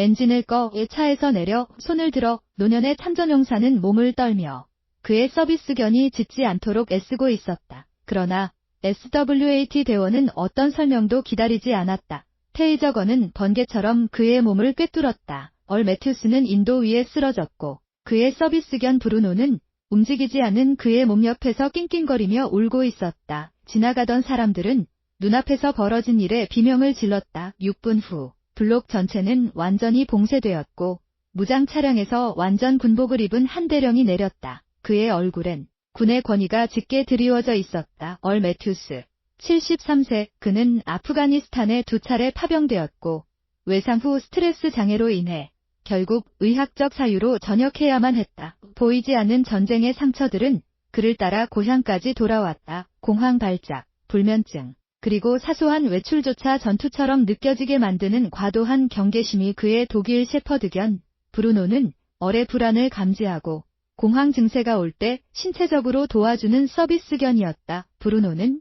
엔진을 꺼 차에서 내려 손을 들어 노년의 참전용사는 몸을 떨며 그의 서비스견이 짖지 않도록 애쓰고 있었다. 그러나 SWAT 대원은 어떤 설명도 기다리지 않았다. 테이저건은 번개처럼 그의 몸을 꿰뚫었다. 얼 매튜스는 인도 위에 쓰러졌고 그의 서비스견 브루노는 움직이지 않은 그의 몸 옆에서 낑낑거리며 울고 있었다. 지나가던 사람들은 눈앞에서 벌어진 일에 비명을 질렀다. 6분 후 블록 전체는 완전히 봉쇄되었고 무장 차량에서 완전 군복을 입은 한 대령이 내렸다. 그의 얼굴엔 군의 권위가 짙게 드리워져 있었다. 얼 매튜스 73세 그는 아프가니스탄에 두 차례 파병되었고 외상 후 스트레스 장애로 인해 결국 의학적 사유로 전역해야만 했다. 보이지 않는 전쟁의 상처들은 그를 따라 고향까지 돌아왔다. 공황 발작, 불면증, 그리고 사소한 외출조차 전투처럼 느껴지게 만드는 과도한 경계심이 그의 독일 셰퍼드견, 브루노는 얼의 불안을 감지하고 공황 증세가 올 때 신체적으로 도와주는 서비스견이었다. 브루노는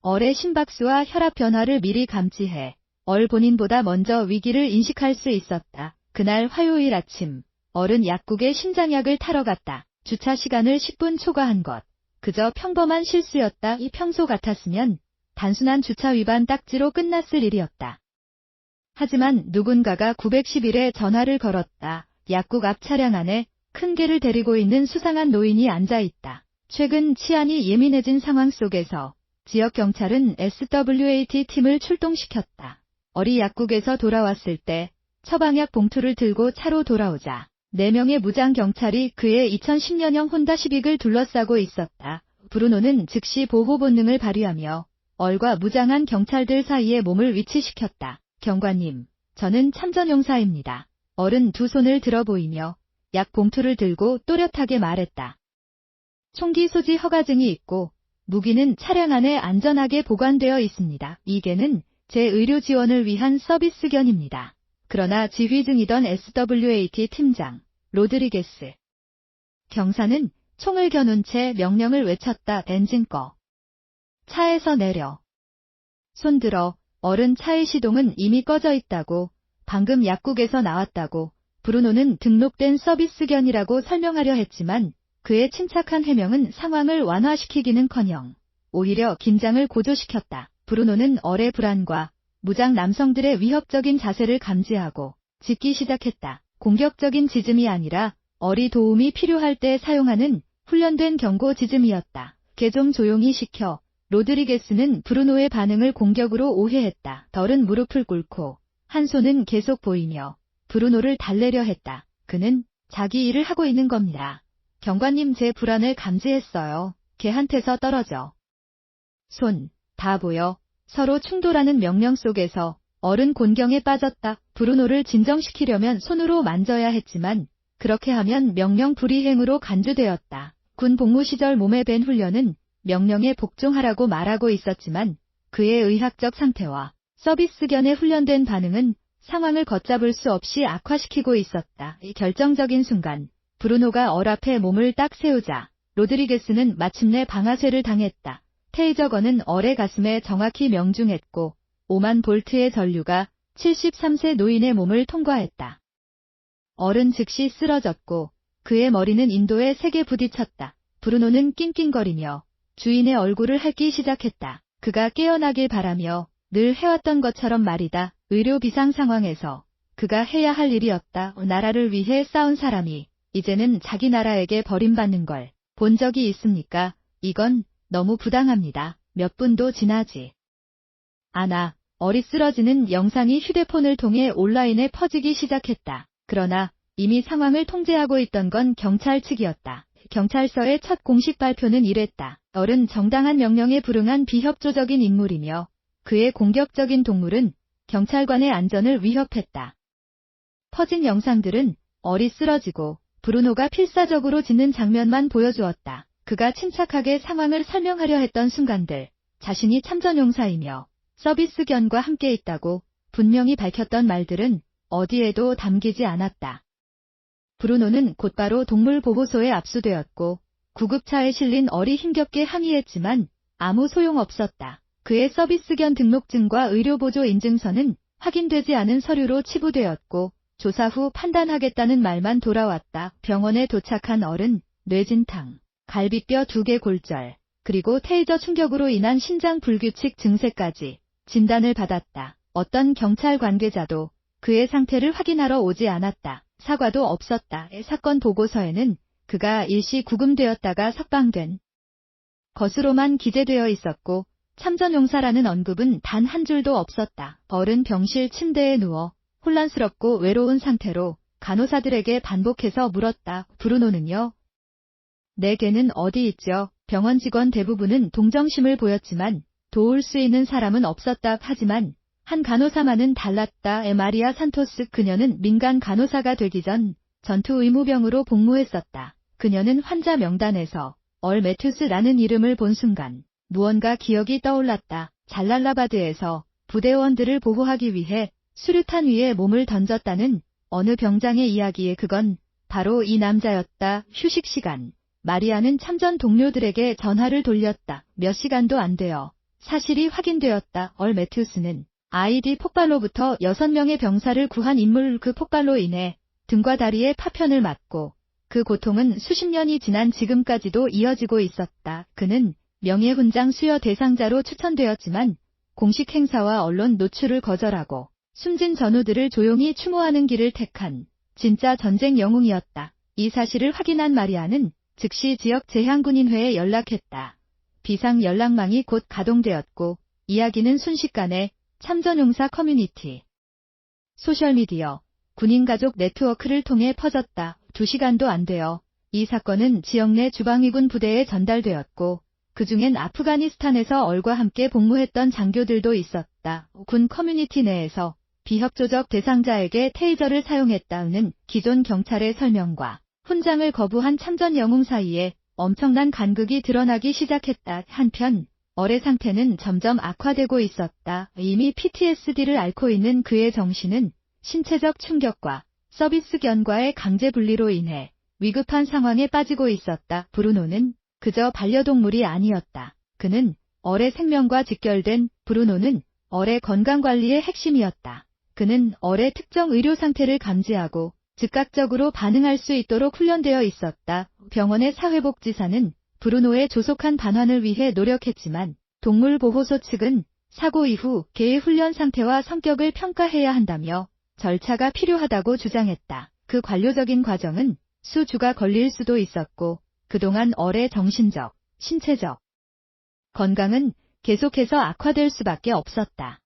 얼의 심박수와 혈압 변화를 미리 감지해 얼 본인보다 먼저 위기를 인식할 수 있었다. 그날 화요일 아침 얼은 약국에 심장약을 타러 갔다. 주차 시간을 10분 초과한 것. 그저 평범한 실수였다. 이 평소 같았으면 단순한 주차 위반 딱지로 끝났을 일이었다. 하지만 누군가가 911에 전화를 걸었다. 약국 앞 차량 안에 큰 개를 데리고 있는 수상한 노인이 앉아 있다. 최근 치안이 예민해진 상황 속에서 지역 경찰은 SWAT 팀을 출동시켰다. 어리 약국에서 돌아왔을 때 처방약 봉투를 들고 차로 돌아오자 4명의 무장 경찰이 그의 2010년형 혼다 시빅을 둘러싸고 있었다. 브루노는 즉시 보호 본능을 발휘하며 얼과 무장한 경찰들 사이에 몸을 위치시켰다. 경관님, 저는 참전용사입니다. 얼은 두 손을 들어 보이며 약 봉투를 들고 또렷하게 말했다. 총기 소지 허가증이 있고 무기는 차량 안에 안전하게 보관되어 있습니다. 이게는 제 의료 지원을 위한 서비스견입니다. 그러나 지휘 중이던 SWAT 팀장 로드리게스 경사는 총을 겨눈 채 명령을 외쳤다. 엔진 꺼. 차에서 내려. 손들어 어른 차의 시동은 이미 꺼져 있다고 방금 약국에서 나왔다고 브루노는 등록된 서비스견이라고 설명하려 했지만 그의 침착한 해명은 상황을 완화시키기는커녕 오히려 긴장을 고조시켰다. 브루노는 얼의 불안과 무장 남성들의 위협적인 자세를 감지하고 짓기 시작했다. 공격적인 지즘이 아니라 어리 도움이 필요할 때 사용하는 훈련된 경고 지즘이었다. 개 좀 조용히 시켜 로드리게스는 브루노의 반응을 공격으로 오해했다. 덜은 무릎을 꿇고 한 손은 계속 보이며 브루노를 달래려 했다. 그는 자기 일을 하고 있는 겁니다. 경관님 제 불안을 감지했어요. 걔한테서 떨어져. 손, 다 보여. 서로 충돌하는 명령 속에서 어른 곤경에 빠졌다. 브루노를 진정시키려면 손으로 만져야 했지만 그렇게 하면 명령 불이행으로 간주되었다. 군 복무 시절 몸에 밴 훈련은 명령에 복종하라고 말하고 있었지만 그의 의학적 상태와 서비스견에 훈련된 반응은 상황을 걷잡을 수 없이 악화시키고 있었다. 이 결정적인 순간 브루노가 얼 앞에 몸을 딱 세우자 로드리게스는 마침내 방아쇠를 당했다. 테이저건은 얼의 가슴에 정확히 명중했고 5만 볼트의 전류가 73세 노인의 몸을 통과했다. 얼은 즉시 쓰러졌고 그의 머리는 인도에 세게 부딪혔다. 브루노는 낑낑거리며 주인의 얼굴을 핥기 시작했다. 그가 깨어나길 바라며 늘 해왔던 것처럼 말이다. 의료 비상 상황에서 그가 해야 할 일이었다. 나라를 위해 싸운 사람이 이제는 자기 나라에게 버림받는 걸 본 적이 있습니까? 이건 너무 부당합니다. 몇 분도 지나지 않아 어리 쓰러지는 영상이 휴대폰을 통해 온라인에 퍼지기 시작했다. 그러나 이미 상황을 통제하고 있던 건 경찰 측이었다. 경찰서의 첫 공식 발표는 이랬다. 어른 정당한 명령에 불응한 비협조적인 인물이며 그의 공격적인 동물은 경찰관의 안전을 위협했다. 퍼진 영상들은 어리 쓰러지고 브루노가 필사적으로 짓는 장면만 보여주었다. 그가 침착하게 상황을 설명하려 했던 순간들, 자신이 참전용사이며 서비스견과 함께 있다고 분명히 밝혔던 말들은 어디에도 담기지 않았다. 브루노는 곧바로 동물보호소에 압수되었고 구급차에 실린 어리 힘겹게 항의했지만 아무 소용없었다. 그의 서비스견 등록증과 의료보조 인증서는 확인되지 않은 서류로 치부되었고 조사 후 판단하겠다는 말만 돌아왔다. 병원에 도착한 어른, 뇌진탕, 갈비뼈 두 개 골절, 그리고 테이저 충격으로 인한 신장 불규칙 증세까지 진단을 받았다. 어떤 경찰 관계자도 그의 상태를 확인하러 오지 않았다. 사과도 없었다. 사건 보고서에는 그가 일시 구금되었다가 석방된 것으로만 기재되어 있었고 참전용사라는 언급은 단 한 줄도 없었다. 어른 병실 침대에 누워 혼란스럽고 외로운 상태로 간호사들에게 반복해서 물었다. 브루노는요? 내 개는 어디 있죠? 병원 직원 대부분은 동정심을 보였지만 도울 수 있는 사람은 없었다. 하지만 한 간호사만은 달랐다. 마리아 산토스 그녀는 민간 간호사가 되기 전 전투 의무병으로 복무했었다. 그녀는 환자 명단에서 얼 매튜스라는 이름을 본 순간 무언가 기억이 떠올랐다. 잘랄라바드에서 부대원들을 보호하기 위해 수류탄 위에 몸을 던졌다는 어느 병장의 이야기에 그건 바로 이 남자였다. 휴식 시간. 마리아는 참전 동료들에게 전화를 돌렸다. 몇 시간도 안 되어 사실이 확인되었다. 얼 매튜스는 아이디 폭발로부터 6명의 병사를 구한 인물 그 폭발로 인해 등과 다리에 파편을 맞고 그 고통은 수십 년이 지난 지금까지도 이어지고 있었다. 그는 명예훈장 수여 대상자로 추천되었지만 공식 행사와 언론 노출을 거절하고 숨진 전우들을 조용히 추모하는 길을 택한 진짜 전쟁 영웅이었다. 이 사실을 확인한 마리아는 즉시 지역 재향군인회에 연락했다. 비상 연락망이 곧 가동되었고 이야기는 순식간에 참전용사 커뮤니티, 소셜미디어, 군인가족 네트워크를 통해 퍼졌다. 두 시간도 안 되어 이 사건은 지역 내 주방위군 부대에 전달되었고 그중엔 아프가니스탄에서 얼과 함께 복무했던 장교들도 있었다. 군 커뮤니티 내에서 비협조적 대상자에게 테이저를 사용했다는 기존 경찰의 설명과 훈장을 거부한 참전 영웅 사이에 엄청난 간극이 드러나기 시작했다. 한편 어의 상태는 점점 악화되고 있었다. 이미 PTSD를 앓고 있는 그의 정신은 신체적 충격과 서비스 견과의 강제 분리로 인해 위급한 상황에 빠지고 있었다. 브루노는 그저 반려동물이 아니었다. 그는 어의 생명과 직결된 브루노는 어의 건강관리의 핵심이었다. 그는 어의 특정 의료 상태를 감지하고 즉각적으로 반응할 수 있도록 훈련되어 있었다. 병원의 사회복지사는 브루노의 조속한 반환을 위해 노력했지만 동물보호소 측은 사고 이후 개의 훈련 상태와 성격을 평가해야 한다며 절차가 필요하다고 주장했다. 그 관료적인 과정은 수주가 걸릴 수도 있었고 그동안 어의 정신적, 신체적 건강은 계속해서 악화될 수밖에 없었다.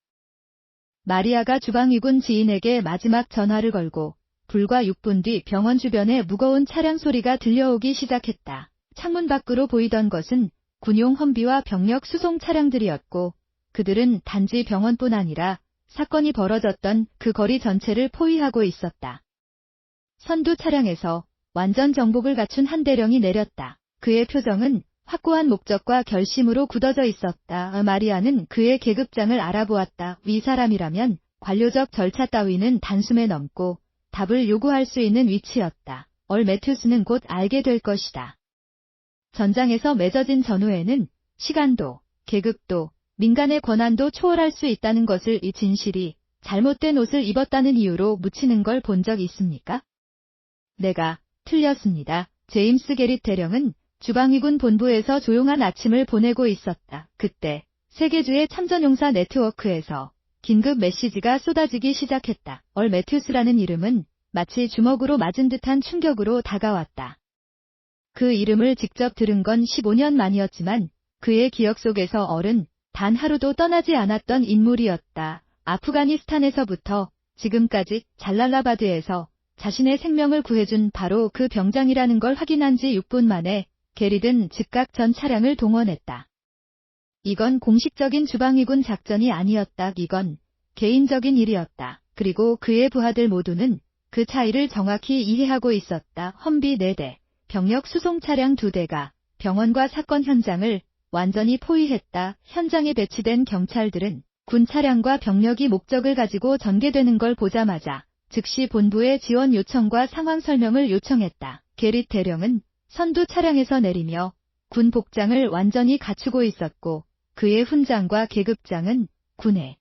마리아가 주방위군 지인에게 마지막 전화를 걸고 불과 6분 뒤 병원 주변에 무거운 차량 소리가 들려오기 시작했다. 창문 밖으로 보이던 것은 군용 험비와 병력 수송 차량들이었고 그들은 단지 병원뿐 아니라 사건이 벌어졌던 그 거리 전체를 포위하고 있었다. 선두 차량에서 완전 정복을 갖춘 한 대령이 내렸다. 그의 표정은 확고한 목적과 결심으로 굳어져 있었다. 마리아는 그의 계급장을 알아보았다. 위 사람이라면 관료적 절차 따위는 단숨에 넘고 답을 요구할 수 있는 위치였다. 얼 매튜스는 곧 알게 될 것이다. 전장에서 맺어진 전후에는 시간도, 계급도, 민간의 권한도 초월할 수 있다는 것을 이 진실이 잘못된 옷을 입었다는 이유로 묻히는 걸 본 적 있습니까? 내가 틀렸습니다. 제임스 게릿 대령은 주방위군 본부에서 조용한 아침을 보내고 있었다. 그때 세계주의 참전용사 네트워크에서 긴급 메시지가 쏟아지기 시작했다. 얼 매튜스라는 이름은 마치 주먹으로 맞은 듯한 충격으로 다가왔다. 그 이름을 직접 들은 건 15년 만이었지만 그의 기억 속에서 얼은 단 하루도 떠나지 않았던 인물이었다. 아프가니스탄에서부터 지금까지 잘랄라바드에서 자신의 생명을 구해준 바로 그 병장이라는 걸 확인한 지 6분 만에 게리든 즉각 전 차량을 동원했다. 이건 공식적인 주방위군 작전이 아니었다. 이건 개인적인 일이었다. 그리고 그의 부하들 모두는 그 차이를 정확히 이해하고 있었다. 험비 4대, 병력 수송 차량 2대가 병원과 사건 현장을 완전히 포위했다. 현장에 배치된 경찰들은 군 차량과 병력이 목적을 가지고 전개되는 걸 보자마자 즉시 본부에 지원 요청과 상황 설명을 요청했다. 게릿 대령은 선두 차량에서 내리며 군 복장을 완전히 갖추고 있었고 그의 훈장과 계급장은 군의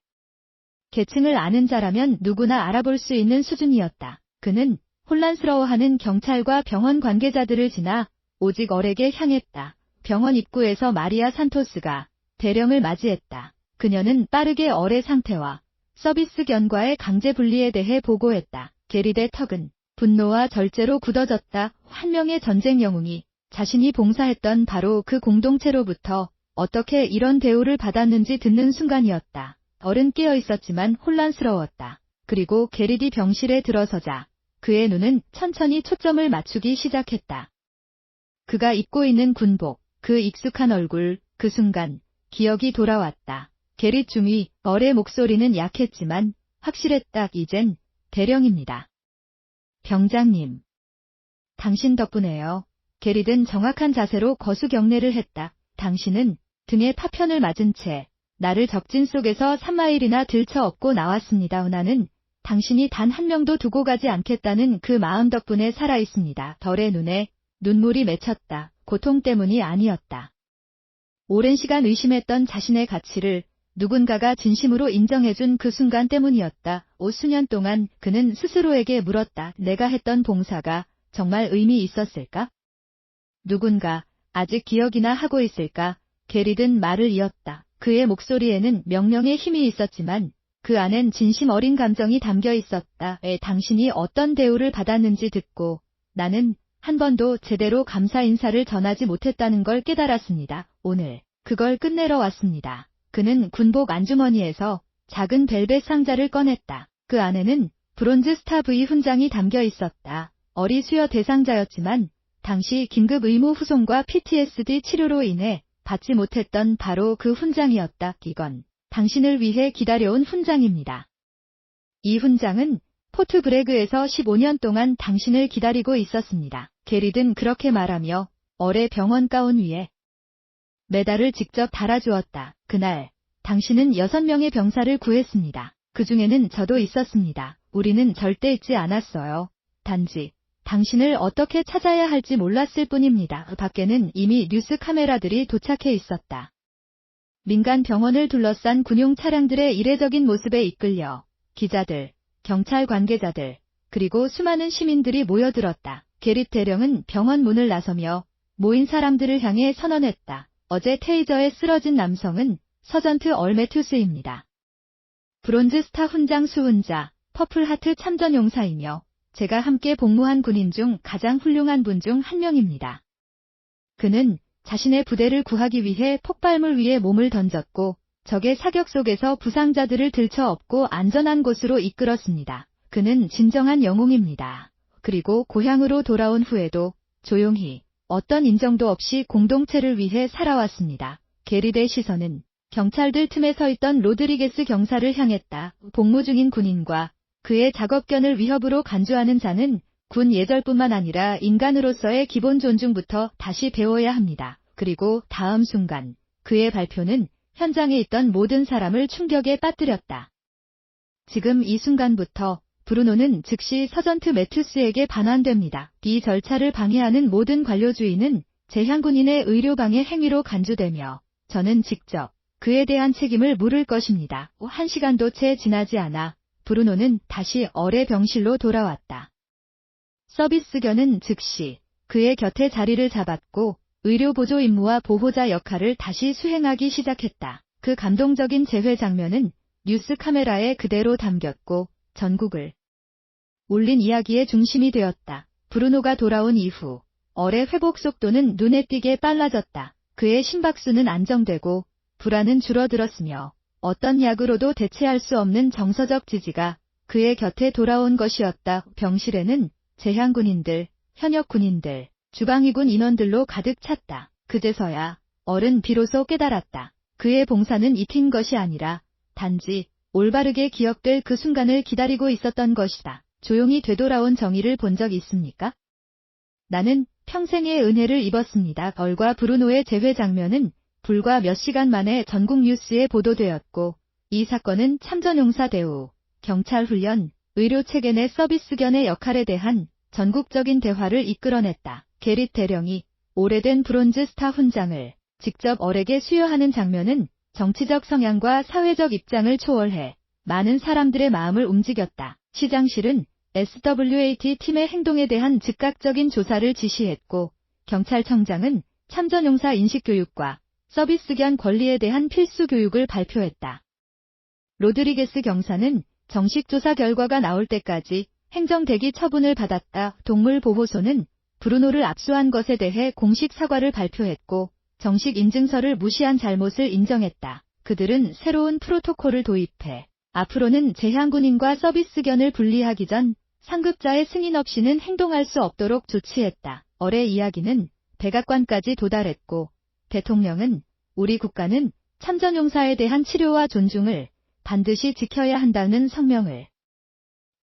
계층을 아는 자라면 누구나 알아볼 수 있는 수준이었다. 그는 혼란스러워하는 경찰과 병원 관계자들을 지나 오직 얼에게 향했다. 병원 입구에서 마리아 산토스가 대령을 맞이했다. 그녀는 빠르게 얼의 상태와 서비스 견과의 강제 분리에 대해 보고했다. 게리의 턱은 분노와 절제로 굳어졌다. 한 명의 전쟁 영웅이 자신이 봉사했던 바로 그 공동체로부터 어떻게 이런 대우를 받았는지 듣는 순간이었다. 얼은 깨어 있었지만 혼란스러웠다. 그리고 게리디 병실에 들어서자 그의 눈은 천천히 초점을 맞추기 시작했다. 그가 입고 있는 군복, 그 익숙한 얼굴, 그 순간 기억이 돌아왔다. 게릿 중위, 얼의 목소리는 약했지만 확실했다. 이젠 대령입니다. 병장님. 당신 덕분에요. 게릿은 정확한 자세로 거수 경례를 했다. 당신은 등에 파편을 맞은 채 나를 적진 속에서 3마일이나 들쳐 업고 나왔습니다. 나는 당신이 단 한 명도 두고 가지 않겠다는 그 마음 덕분에 살아있습니다. 덜의 눈에 눈물이 맺혔다. 고통 때문이 아니었다. 오랜 시간 의심했던 자신의 가치를 누군가가 진심으로 인정해준 그 순간 때문이었다. 5수년 동안 그는 스스로에게 물었다. 내가 했던 봉사가 정말 의미 있었을까? 누군가 아직 기억이나 하고 있을까? 게리든 말을 이었다. 그의 목소리에는 명령의 힘이 있었지만 그 안엔 진심 어린 감정이 담겨 있었다. 에 당신이 어떤 대우를 받았는지 듣고 나는 한 번도 제대로 감사 인사를 전하지 못했다는 걸 깨달았습니다. 오늘 그걸 끝내러 왔습니다. 그는 군복 안주머니에서 작은 벨벳 상자를 꺼냈다. 그 안에는 브론즈 스타 V 훈장이 담겨 있었다. 어리 수여 대상자였지만 당시 긴급 의무 후송과 PTSD 치료로 인해 받지 못했던 바로 그 훈장이었다. 이건 당신을 위해 기다려온 훈장입니다. 이 훈장은 포트 브레그에서 15년 동안 당신을 기다리고 있었습니다. 게리든 그렇게 말하며 어뢰 병원 가운 위에 메달을 직접 달아주었다. 그날 당신은 6명의 병사를 구했습니다. 그 중에는 저도 있었습니다. 우리는 절대 잊지 않았어요. 단지 당신을 어떻게 찾아야 할지 몰랐을 뿐입니다. 밖에는 이미 뉴스 카메라들이 도착해 있었다. 민간 병원을 둘러싼 군용 차량들의 이례적인 모습에 이끌려 기자들, 경찰 관계자들, 그리고 수많은 시민들이 모여들었다. 게릿 대령은 병원 문을 나서며 모인 사람들을 향해 선언했다. 어제 테이저에 쓰러진 남성은 서전트 얼메투스입니다. 브론즈 스타 훈장 수훈자, 퍼플 하트 참전 용사이며 제가 함께 복무한 군인 중 가장 훌륭한 분 중 한 명입니다. 그는 자신의 부대를 구하기 위해 폭발물 위에 몸을 던졌고 적의 사격 속에서 부상자들을 들쳐 업고 안전한 곳으로 이끌었습니다. 그는 진정한 영웅입니다. 그리고 고향으로 돌아온 후에도 조용히 어떤 인정도 없이 공동체를 위해 살아왔습니다. 게리의 시선은 경찰들 틈에 서 있던 로드리게스 경사를 향했다. 복무 중인 군인과 그의 작업견을 위협으로 간주하는 자는 군 예절뿐만 아니라 인간으로서의 기본 존중부터 다시 배워야 합니다. 그리고 다음 순간 그의 발표는 현장에 있던 모든 사람을 충격에 빠뜨렸다. 지금 이 순간부터 브루노는 즉시 서전트 매튜스에게 반환됩니다. 이 절차를 방해하는 모든 관료주의는 재향군인의 의료방해 행위로 간주되며 저는 직접 그에 대한 책임을 물을 것입니다. 한 시간도 채 지나지 않아 브루노는 다시 어뢰 병실로 돌아왔다. 서비스견은 즉시 그의 곁에 자리를 잡았고 의료보조 임무와 보호자 역할을 다시 수행하기 시작했다. 그 감동적인 재회 장면은 뉴스 카메라에 그대로 담겼고 전국을 울린 이야기의 중심이 되었다. 브루노가 돌아온 이후 어뢰 회복 속도는 눈에 띄게 빨라졌다. 그의 심박수는 안정되고 불안은 줄어들었으며 어떤 약으로도 대체할 수 없는 정서적 지지가 그의 곁에 돌아온 것이었다. 병실에는 재향군인들, 현역 군인들, 주방위군 인원들로 가득 찼다. 그제서야 어른 비로소 깨달았다. 그의 봉사는 익힌 것이 아니라 단지 올바르게 기억될 그 순간을 기다리고 있었던 것이다. 조용히 되돌아온 정의를 본 적 있습니까? 나는 평생의 은혜를 입었습니다. 벌과 브루노의 재회 장면은 불과 몇 시간 만에 전국 뉴스에 보도되었고 이 사건은 참전용사 대우, 경찰 훈련, 의료 체계 내 서비스견의 역할에 대한 전국적인 대화를 이끌어냈다. 게릿 대령이 오래된 브론즈 스타 훈장을 직접 어에게 수여하는 장면은 정치적 성향과 사회적 입장을 초월해 많은 사람들의 마음을 움직였다. 시장실은 SWAT 팀의 행동에 대한 즉각적인 조사를 지시했고, 경찰청장은 참전용사 인식교육과 서비스견 권리에 대한 필수 교육을 발표했다. 로드리게스 경사는 정식 조사 결과가 나올 때까지 행정대기 처분을 받았다. 동물보호소는 브루노를 압수한 것에 대해 공식 사과를 발표했고 정식 인증서를 무시한 잘못을 인정했다. 그들은 새로운 프로토콜을 도입해 앞으로는 재향군인과 서비스견을 분리하기 전 상급자의 승인 없이는 행동할 수 없도록 조치했다. 어뢰 이야기는 백악관까지 도달했고 대통령은 우리 국가는 참전용사에 대한 치료와 존중을 반드시 지켜야 한다는 성명을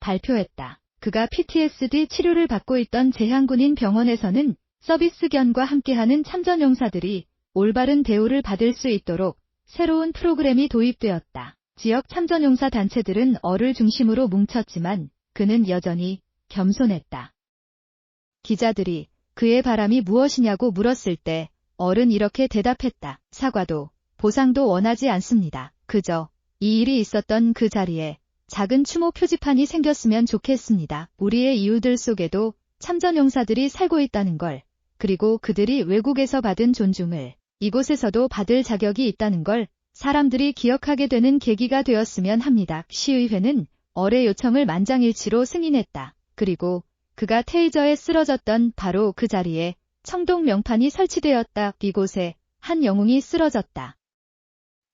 발표했다. 그가 PTSD 치료를 받고 있던 재향군인 병원에서는 서비스견과 함께하는 참전용사들이 올바른 대우를 받을 수 있도록 새로운 프로그램이 도입되었다. 지역 참전용사 단체들은 어를 중심으로 뭉쳤지만 그는 여전히 겸손했다. 기자들이 그의 바람이 무엇이냐고 물었을 때 어른 이렇게 대답했다. 사과도 보상도 원하지 않습니다. 그저 이 일이 있었던 그 자리에 작은 추모 표지판이 생겼으면 좋겠습니다. 우리의 이웃들 속에도 참전용사들이 살고 있다는 걸, 그리고 그들이 외국에서 받은 존중을 이곳에서도 받을 자격이 있다는 걸 사람들이 기억하게 되는 계기가 되었으면 합니다. 시의회는 어뢰 요청을 만장일치로 승인했다. 그리고 그가 테이저에 쓰러졌던 바로 그 자리에 청동 명판이 설치되었다. 이곳에 한 영웅이 쓰러졌다.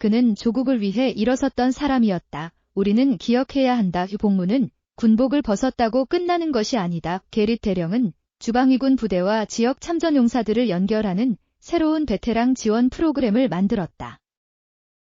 그는 조국을 위해 일어섰던 사람이었다. 우리는 기억해야 한다. 복무는 군복을 벗었다고 끝나는 것이 아니다. 게릿 대령은 주방위군 부대와 지역 참전용사들을 연결하는 새로운 베테랑 지원 프로그램을 만들었다.